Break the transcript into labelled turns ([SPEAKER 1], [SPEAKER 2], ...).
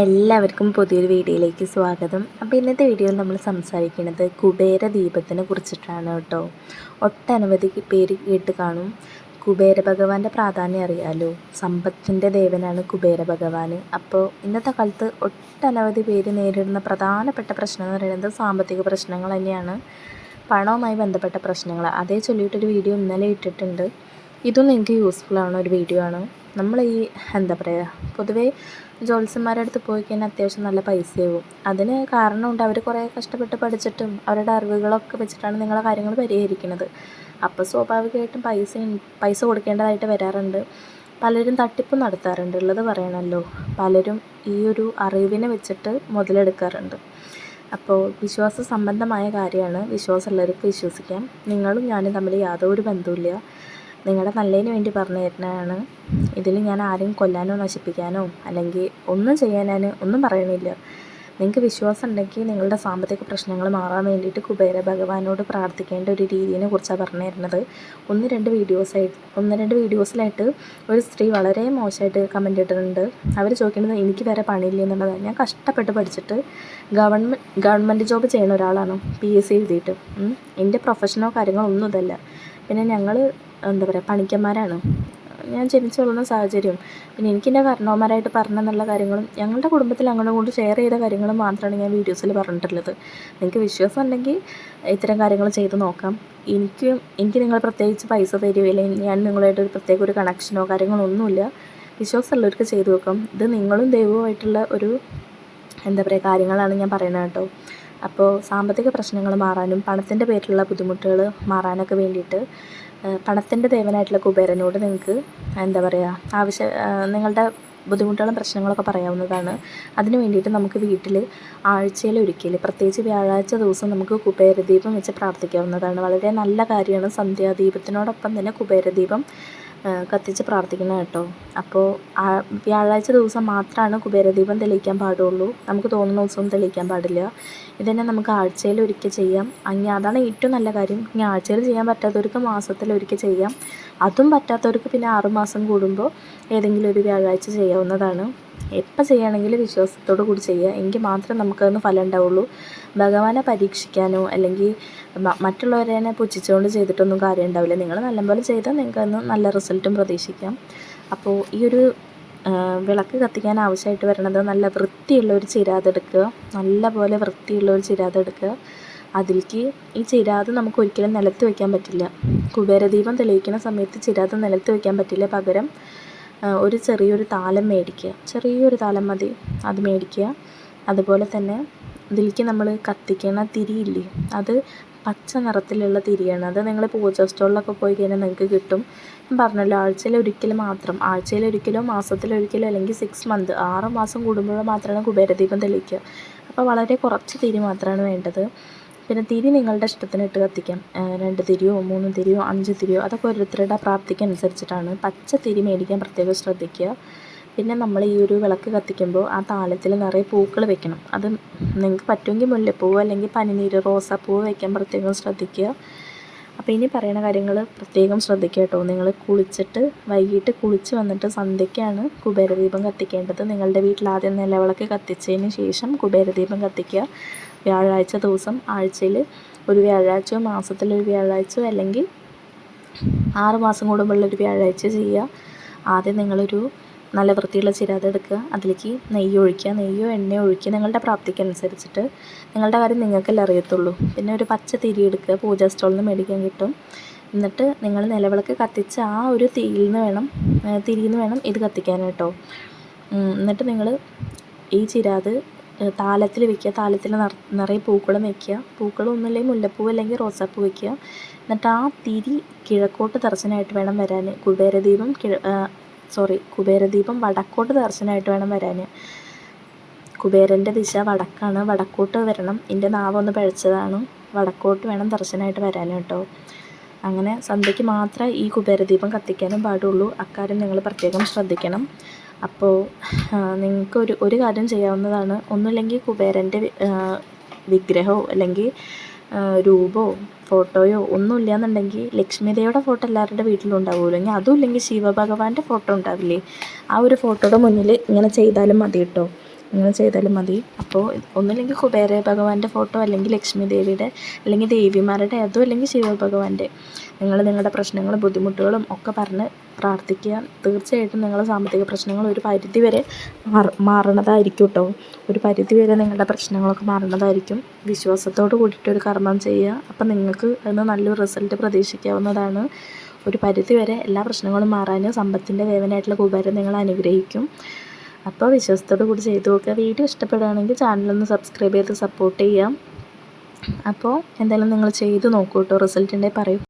[SPEAKER 1] എല്ലാവർക്കും പുതിയൊരു വീഡിയോയിലേക്ക് സ്വാഗതം. അപ്പോൾ ഇന്നത്തെ വീഡിയോയിൽ നമ്മൾ സംസാരിക്കുന്നത് കുബേര ദീപത്തിനെ കുറിച്ചിട്ടാണ് കേട്ടോ. ഒട്ടനവധി പേര് കേട്ട് കാണും. കുബേര ഭഗവാന്റെ പ്രാധാന്യം അറിയാലോ. സമ്പത്തിന്റെ ദേവനാണ് കുബേര ഭഗവാൻ അപ്പോൾ ഇന്നത്തെ കാലത്ത് ഒട്ടനവധി പേര് നേരിടുന്ന പ്രധാനപ്പെട്ട പ്രശ്നം എന്ന് പറയുന്നത് സാമ്പത്തിക പ്രശ്നങ്ങൾ തന്നെയാണ്. പണവുമായി ബന്ധപ്പെട്ട പ്രശ്നങ്ങൾ. അതേ ചൊല്ലിയിട്ടൊരു വീഡിയോ ഇന്നലെ ഇട്ടിട്ടുണ്ട്. ഇതും നിങ്ങൾക്ക് യൂസ്ഫുൾ ആണ് ഒരു വീഡിയോ ആണ്. നമ്മൾ ഈ എന്താ പറയുക പൊതുവേ ജോത്സ്യന്മാരുടെ അടുത്ത് പോയി കഴിഞ്ഞാൽ അത്യാവശ്യം നല്ല പൈസയാവും. അതിന് കാരണമുണ്ട് അവർ കുറേ കഷ്ടപ്പെട്ട് പഠിച്ചിട്ടും അവരുടെ അറിവുകളൊക്കെ വെച്ചിട്ടാണ് നിങ്ങളെ കാര്യങ്ങൾ പരിഹരിക്കുന്നത്. അപ്പോൾ സ്വാഭാവികമായിട്ടും പൈസ പൈസ കൊടുക്കേണ്ടതായിട്ട് വരാറുണ്ട്. പലരും തട്ടിപ്പ് നടത്താറുണ്ട് ഉള്ളത് പറയണമല്ലോ പലരും ഈ ഒരു അറിവിനെ വെച്ചിട്ട് മുതലെടുക്കാറുണ്ട്. അപ്പോൾ വിശ്വാസ സംബന്ധമായ കാര്യമാണ്. വിശ്വാസമുള്ളവർക്ക് വിശ്വസിക്കാം. നിങ്ങളും ഞാനും തമ്മിൽ യാതൊരു ബന്ധവുമില്ല. നിങ്ങളുടെ നല്ലതിന് വേണ്ടി പറഞ്ഞു തരുന്നതാണ്. ഇതിൽ ഞാൻ ആരെയും കൊല്ലാനോ നശിപ്പിക്കാനോ അല്ലെങ്കിൽ ഒന്നും ചെയ്യാൻ ഞാൻ ഒന്നും പറയണില്ല. നിങ്ങൾക്ക് വിശ്വാസം ഉണ്ടെങ്കിൽ നിങ്ങളുടെ സാമ്പത്തിക പ്രശ്നങ്ങൾ മാറാൻ വേണ്ടിയിട്ട് കുബേര ഭഗവാനോട് പ്രാർത്ഥിക്കേണ്ട ഒരു രീതിയെ കുറിച്ചാണ് പറഞ്ഞു തരുന്നത്. ഒന്ന് രണ്ട് വീഡിയോസായിട്ട് ഒന്ന് രണ്ട് വീഡിയോസിലായിട്ട് ഒരു സ്ത്രീ വളരെ മോശമായിട്ട് കമന്റ് ഇട്ടിട്ടുണ്ട്. അവർ ചോദിക്കുന്നത് എനിക്ക് വേറെ പണിയില്ല എന്നുള്ളതാണ്. ഞാൻ കഷ്ടപ്പെട്ട് പഠിച്ചിട്ട് ഗവൺമെന്റ് ഗവൺമെന്റ് ജോബ് ചെയ്യുന്ന ഒരാളാണ്. പി എസ് സി എഴുതിയിട്ട്. എന്റെ പ്രൊഫഷനോ കാര്യങ്ങളോ ഒന്നും ഇതല്ല. പിന്നെ ഞങ്ങൾ എന്താ പറയുക പണിക്കന്മാരാണ്. ഞാൻ ജനിച്ചു വളർന്ന സാഹചര്യം. പിന്നെ എനിക്ക് എന്റെ കാരണവന്മാരായിട്ട് പറഞ്ഞെന്നുള്ള കാര്യങ്ങളും ഞങ്ങളുടെ കുടുംബത്തിൽ അങ്ങോട്ടും ഇങ്ങോട്ടും ഷെയർ ചെയ്ത കാര്യങ്ങളും മാത്രമാണ് ഞാൻ വീഡിയോസിൽ പറഞ്ഞിട്ടുള്ളത്. നിങ്ങൾക്ക് വിശ്വാസം ഉണ്ടെങ്കിൽ ഇത്തരം കാര്യങ്ങൾ ചെയ്ത് നോക്കാം. എനിക്ക് എനിക്ക് നിങ്ങൾ പ്രത്യേകിച്ച് പൈസ തരുമോ അല്ലെങ്കിൽ ഞാൻ നിങ്ങളായിട്ട് ഒരു പ്രത്യേക ഒരു കണക്ഷനോ കാര്യങ്ങളോ ഒന്നുമില്ല. വിശ്വാസമുള്ളവർക്ക് ചെയ്തു നോക്കാം. ഇത് നിങ്ങളും ദൈവവുമായിട്ടുള്ള ഒരു എന്താ പറയുക കാര്യങ്ങളാണ് ഞാൻ പറയുന്നത് കേട്ടോ. അപ്പോൾ സാമ്പത്തിക പ്രശ്നങ്ങൾ മാറാനും പണത്തിന്റെ പേരിലുള്ള ബുദ്ധിമുട്ടുകൾ മാറാനൊക്കെ വേണ്ടിയിട്ട് പണത്തിന്റെ ദേവനായിട്ടുള്ള കുബേരനോട് നിങ്ങൾക്ക് എന്താ പറയുക ആവശ്യ നിങ്ങളുടെ ബുദ്ധിമുട്ടുകളും പ്രശ്നങ്ങളൊക്കെ പറയാവുന്നതാണ്. അതിന് വേണ്ടിയിട്ട് നമുക്ക് വീട്ടിൽ ആഴ്ചയിൽ ഒരിക്കൽ പ്രത്യേകിച്ച് വ്യാഴാഴ്ച ദിവസം നമുക്ക് കുബേരദീപം വെച്ച് പ്രാർത്ഥിക്കാവുന്നതാണ്. വളരെ നല്ല കാര്യമാണ് സന്ധ്യാദീപത്തിനോടൊപ്പം തന്നെ കുബേരദീപം കത്തിച്ച് പ്രാർത്ഥിക്കണം കേട്ടോ. അപ്പോൾ വ്യാഴാഴ്ച ദിവസം മാത്രമാണ് കുബേരദീപം തെളിയിക്കാൻ പാടുള്ളൂ. നമുക്ക് തോന്നുന്ന ദിവസവും തെളിയിക്കാൻ പാടില്ല. ഇതന്നെ നമുക്ക് ആഴ്ചയിൽ ഒരിക്കൽ ചെയ്യാം. അങ്ങനെ അതാണ് ഏറ്റവും നല്ല കാര്യം. ഇനി ആഴ്ചയിൽ ചെയ്യാൻ പറ്റാത്തവർക്ക് മാസത്തിൽ ഒരിക്കൽ ചെയ്യാം. അതും പറ്റാത്തവർക്ക് പിന്നെ ആറുമാസം കൂടുമ്പോൾ ഏതെങ്കിലും ഒരു വ്യാഴാഴ്ച ചെയ്യാവുന്നതാണ്. എപ്പോൾ ചെയ്യുകയാണെങ്കിൽ വിശ്വാസത്തോടു കൂടി ചെയ്യുക. എങ്കിൽ മാത്രമേ നമുക്കതിന് ഫലം ഉണ്ടാവുള്ളൂ. ഭഗവാനെ പരീക്ഷിക്കാനോ അല്ലെങ്കിൽ മറ്റുള്ളവരെ പുച്ഛിച്ചുകൊണ്ട് ചെയ്തിട്ടൊന്നും കാര്യം ഉണ്ടാവില്ല. നിങ്ങൾ നല്ലപോലെ ചെയ്താൽ നിങ്ങൾക്ക് അന്ന് നല്ല റിസൾട്ടും പ്രതീക്ഷിക്കാം. അപ്പോൾ ഈ ഒരു വിളക്ക് കത്തിക്കാൻ ആവശ്യമായിട്ട് വരുന്നത് നല്ല വൃത്തിയുള്ള ഒരു ചിരാതെടുക്കുക നല്ല പോലെ വൃത്തിയുള്ള ഒരു ചിരാതെടുക്കുക അതിലേക്ക് ഈ ചിരാത് നമുക്ക് ഒരിക്കലും നിലത്ത് വയ്ക്കാൻ പറ്റില്ല. കുബേരദീപം തെളിയിക്കുന്ന സമയത്ത് ചിരാത് നിലത്ത് വയ്ക്കാൻ പറ്റില്ല പകരം. ഒരു ചെറിയൊരു താലം മേടിക്കുക. ചെറിയൊരു താലം മതി അത് മേടിക്കുക. അതുപോലെ തന്നെ ഇതിലേക്ക് നമ്മൾ കത്തിക്കണ തിരിയില്ലേ അത് പച്ച നിറത്തിലുള്ള തിരിയാണ്. അത് നിങ്ങൾ പൂജ സ്റ്റോളിലൊക്കെ പോയി കഴിഞ്ഞാൽ നിങ്ങൾക്ക് കിട്ടും. ഞാൻ പറഞ്ഞല്ലോ ആഴ്ചയിൽ ഒരിക്കൽ മാത്രം. ആഴ്ചയിൽ ഒരിക്കലോ മാസത്തിലൊരിക്കലോ അല്ലെങ്കിൽ സിക്സ് മന്ത് ആറ് മാസം കൂടുമ്പോഴോ മാത്രമാണ് കുബേരദീപം തെളിയിക്കുക. അപ്പോൾ വളരെ കുറച്ച് തിരി മാത്രമാണ് വേണ്ടത്. പിന്നെ തിരി നിങ്ങളുടെ ഇഷ്ടത്തിന് ഇട്ട് കത്തിക്കാം. രണ്ട് തിരിയോ മൂന്ന് തിരിയോ അഞ്ച് തിരിയോ അതൊക്കെ ഓരോരുത്തരുടെ പ്രാപ്തിക്ക് അനുസരിച്ചിട്ടാണ് പച്ച തിരി മേടിക്കാൻ പ്രത്യേകം ശ്രദ്ധിക്കുക. പിന്നെ നമ്മൾ ഈ ഒരു വിളക്ക് കത്തിക്കുമ്പോൾ ആ താളത്തിൽ നിറയെ പൂക്കൾ വെക്കണം. അത് നിങ്ങൾക്ക് പറ്റുമെങ്കിൽ മുല്ലപ്പൂവ് അല്ലെങ്കിൽ പനിനീര് റോസാപ്പൂവ് വെക്കാൻ പ്രത്യേകം ശ്രദ്ധിക്കുക. അപ്പോൾ ഇനി പറയുന്ന കാര്യങ്ങൾ പ്രത്യേകം ശ്രദ്ധിക്കുക കേട്ടോ. നിങ്ങൾ കുളിച്ചിട്ട് വൈകിട്ട് കുളിച്ച് വന്നിട്ട് സന്ധ്യയ്ക്കാണ് കുബേരദീപം കത്തിക്കേണ്ടത്. നിങ്ങളുടെ വീട്ടിൽ ആദ്യം നിലവിളക്ക് കത്തിച്ചതിന് ശേഷം കുബേരദീപം കത്തിക്കുക. വ്യാഴാഴ്ച ദിവസം ആഴ്ചയിൽ ഒരു വ്യാഴാഴ്ചയോ മാസത്തിലൊരു വ്യാഴാഴ്ചയോ അല്ലെങ്കിൽ ആറ് മാസം കൂടുമ്പോഴുള്ള ഒരു വ്യാഴാഴ്ച ചെയ്യുക. ആദ്യം നിങ്ങളൊരു നല്ല വൃത്തിയുള്ള ചിരാത് എടുക്കുക. അതിലേക്ക് നെയ്യ് ഒഴിക്കുക. നെയ്യോ എണ്ണയോ ഒഴിക്കുക. നിങ്ങളുടെ പ്രാപ്തിക്കനുസരിച്ചിട്ട് നിങ്ങളുടെ കാര്യം നിങ്ങൾക്കല്ലേ അറിയത്തുള്ളൂ. പിന്നെ ഒരു പച്ച തിരി എടുക്കുക. പൂജാ സ്റ്റോളിൽ നിന്ന് മേടിക്കാൻ കിട്ടും. എന്നിട്ട് നിങ്ങൾ നിലവിളക്ക് കത്തിച്ച് ആ ഒരു തീയിൽ നിന്ന് വേണം തിരിയിൽ നിന്ന് വേണം ഇത് കത്തിക്കാൻ കേട്ടോ. എന്നിട്ട് നിങ്ങൾ ഈ ചിരാത് താലത്തിൽ വെക്കുക. താലത്തിൽ നിറയെ പൂക്കളും വെക്കുക. പൂക്കളും മുല്ലപ്പൂ അല്ലെങ്കിൽ റോസാപ്പൂ വെക്കുക. എന്നിട്ട് ആ തിരി കിഴക്കോട്ട് ദർശനമായിട്ട് വേണം വരാൻ. കുബേരദീപം കിഴ സോറി കുബേരദീപം വടക്കോട്ട് ദർശനമായിട്ട് വേണം വരാൻ. കുബേരന്റെ ദിശ വടക്കാണ്. വടക്കോട്ട് വരണം. എന്റെ നാവൊന്ന് പഴച്ചതാണ്. വടക്കോട്ട് വേണം ദർശനമായിട്ട് വരാൻ കേട്ടോ. അങ്ങനെ സന്ധ്യയ്ക്ക് മാത്രമേ ഈ കുബേരദീപം കത്തിക്കാനും പാടുള്ളൂ. അക്കാര്യം നിങ്ങൾ പ്രത്യേകം ശ്രദ്ധിക്കണം. അപ്പോൾ നിങ്ങൾക്ക് ഒരു കാര്യം ചെയ്യാവുന്നതാണ്. ഒന്നുമില്ലെങ്കിൽ കുബേരന്റെ വിഗ്രഹമോ അല്ലെങ്കിൽ രൂപമോ ഫോട്ടോയോ ഒന്നുമില്ല എന്നുണ്ടെങ്കിൽ ലക്ഷ്മിദേവിയുടെ ഫോട്ടോ എല്ലാവരുടെ വീട്ടിലും ഉണ്ടാവുമല്ലോ. ഇനി അതും ഇല്ലെങ്കിൽ ശിവഭഗവാന്റെ ഫോട്ടോ ഉണ്ടാവില്ലേ? ആ ഒരു ഫോട്ടോയുടെ മുന്നിൽ ഇങ്ങനെ ചെയ്താലും മതി കേട്ടോ നിങ്ങൾ ചെയ്താലും മതി. അപ്പോൾ ഒന്നുമില്ലെങ്കിൽ കുബേര ഭഗവാന്റെ ഫോട്ടോ അല്ലെങ്കിൽ ലക്ഷ്മി ദേവിയുടെ അല്ലെങ്കിൽ ദേവിമാരുടെ അതോ അല്ലെങ്കിൽ ശിവഭഗവാന്റെ നിങ്ങൾ നിങ്ങളുടെ പ്രശ്നങ്ങളും ബുദ്ധിമുട്ടുകളും ഒക്കെ പറഞ്ഞ് പ്രാർത്ഥിക്കുക. തീർച്ചയായിട്ടും നിങ്ങളുടെ സാമ്പത്തിക പ്രശ്നങ്ങൾ ഒരു പരിധി വരെ മാറണതായിരിക്കും കേട്ടോ ഒരു പരിധി വരെ നിങ്ങളുടെ പ്രശ്നങ്ങളൊക്കെ മാറണതായിരിക്കും. വിശ്വാസത്തോട് കൂടിയിട്ട് ഒരു കർമ്മം ചെയ്യുക. അപ്പം നിങ്ങൾക്ക് അതിന് നല്ലൊരു റിസൾട്ട് പ്രതീക്ഷിക്കാവുന്നതാണ്. ഒരു പരിധി വരെ എല്ലാ പ്രശ്നങ്ങളും മാറാനും സമ്പത്തിന്റെ ദേവനായിട്ടുള്ള കുബേരൻ നിങ്ങളെ അനുഗ്രഹിക്കും. അപ്പോൾ വിശ്വാസത്തോടു കൂടി ചെയ്തു നോക്കുക. വീഡിയോ ഇഷ്ടപ്പെടുകയാണെങ്കിൽ ചാനലൊന്ന് സബ്സ്ക്രൈബ് ചെയ്ത് സപ്പോർട്ട് ചെയ്യാം. അപ്പോൾ എന്തായാലും നിങ്ങൾ ചെയ്ത് നോക്കൂ കേട്ടോ. റിസൾട്ട് പറയൂ.